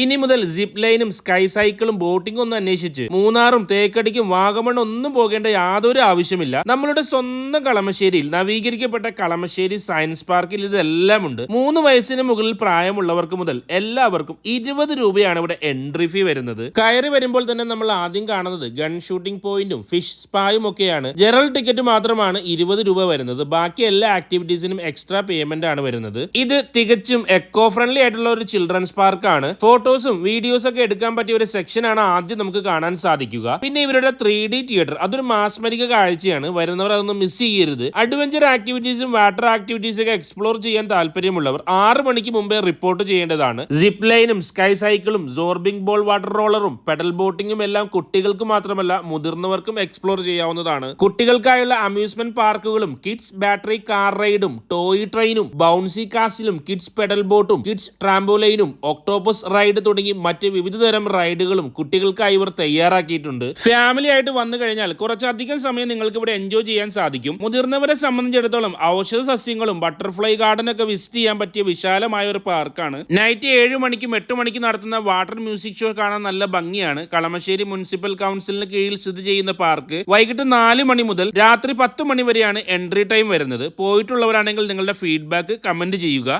ഇനി മുതൽ സിപ്പ് ലൈനും സ്കൈ സൈക്കിളും ബോട്ടിംഗും ഒന്നും അന്വേഷിച്ച് മൂന്നാറും തേക്കടിക്കും വാഗമണ്ണും ഒന്നും പോകേണ്ട യാതൊരു ആവശ്യമില്ല. നമ്മളുടെ സ്വന്തം കളമശ്ശേരിയിൽ നവീകരിക്കപ്പെട്ട കളമശ്ശേരി സയൻസ് പാർക്കിൽ ഇതെല്ലാം ഉണ്ട് മൂന്ന് വയസ്സിന് മുകളിൽ പ്രായമുള്ളവർക്ക് മുതൽ എല്ലാവർക്കും ഇരുപത് രൂപയാണ് ഇവിടെ എൻട്രി ഫീ വരുന്നത്. കയറി വരുമ്പോൾ തന്നെ നമ്മൾ ആദ്യം കാണുന്നത് ഗൺ ഷൂട്ടിംഗ് പോയിന്റും ഫിഷ് സ്പായും ഒക്കെയാണ്. ജനറൽ ടിക്കറ്റ് മാത്രമാണ് ഇരുപത് രൂപ വരുന്നത്. ബാക്കി എല്ലാ ആക്ടിവിറ്റീസിനും എക്സ്ട്രാ പേയ്മെന്റ് ആണ് വരുന്നത്. ഇത് തികച്ചും എക്കോ ഫ്രണ്ട്ലി ആയിട്ടുള്ള ഒരു ചിൽഡ്രൻസ് പാർക്കാണ് ഫോട്ടോസും വീഡിയോസും ഒക്കെ എടുക്കാൻ പറ്റിയ ഒരു സെക്ഷനാണ് ആദ്യം നമുക്ക് കാണാൻ സാധിക്കുക. പിന്നെ ഇവരുടെ ത്രീ ഡി തിയേറ്റർ അതൊരു മാസ്മരിക കാഴ്ചയാണ്. വരുന്നവർ അതൊന്നും മിസ് ചെയ്യരുത്. അഡ്വഞ്ചർ ആക്ടിവിറ്റീസും വാട്ടർ ആക്ടിവിറ്റീസും ഒക്കെ എക്സ്പ്ലോർ ചെയ്യാൻ താല്പര്യമുള്ളവർ ആറ് മണിക്ക് മുമ്പേ റിപ്പോർട്ട് ചെയ്യേണ്ടതാണ്. സിപ്പ് ലൈനും സ്കൈ സൈക്കിളും സോർബിംഗ് ബോൾ വാട്ടർ റോളറും പെഡൽ ബോട്ടിങ്ങും എല്ലാം കുട്ടികൾക്ക് മാത്രമല്ല മുതിർന്നവർക്കും എക്സ്പ്ലോർ ചെയ്യാവുന്നതാണ്. കുട്ടികൾക്കായുള്ള അമ്യൂസ്മെന്റ് പാർക്കുകളും കിഡ്സ് ബാറ്ററി കാർ റൈഡും ടോയ് ട്രെയിനും ബൗൺസി കാസിലും കിഡ്സ് പെഡൽ ബോട്ടും കിഡ്സ് ട്രാംബോലൈനും ഒക്ടോപ്പസ് റൈഡ് തുടങ്ങി മറ്റ് വിവിധ തരം റൈഡുകളും കുട്ടികൾക്കായി ഇവർ തയ്യാറാക്കിയിട്ടുണ്ട്. ഫാമിലി ആയിട്ട് വന്നു കഴിഞ്ഞാൽ കുറച്ചധികം സമയം നിങ്ങൾക്ക് ഇവിടെ എൻജോയ് ചെയ്യാൻ സാധിക്കും. മുതിർന്നവരെ സംബന്ധിച്ചിടത്തോളം ഔഷധ സസ്യങ്ങളും ബട്ടർഫ്ലൈ ഗാർഡൻ ഒക്കെ വിസിറ്റ് ചെയ്യാൻ പറ്റിയ വിശാലമായ ഒരു പാർക്കാണ് നൈറ്റ് ഏഴ് മണിക്കും എട്ട് മണിക്കും നടത്തുന്ന വാട്ടർ മ്യൂസിക് ഷോ കാണാൻ നല്ല ഭംഗിയാണ്. കളമശ്ശേരി മുനിസിപ്പൽ കൗൺസിലിന് കീഴിൽ സ്ഥിതി ചെയ്യുന്ന പാർക്ക് വൈകിട്ട് നാല് മണി മുതൽ രാത്രി പത്ത് മണി വരെയാണ് എൻട്രി ടൈം വരുന്നത്. പോയിട്ടുള്ളവരാണെങ്കിൽ നിങ്ങളുടെ ഫീഡ്ബാക്ക് കമന്റ് ചെയ്യുക.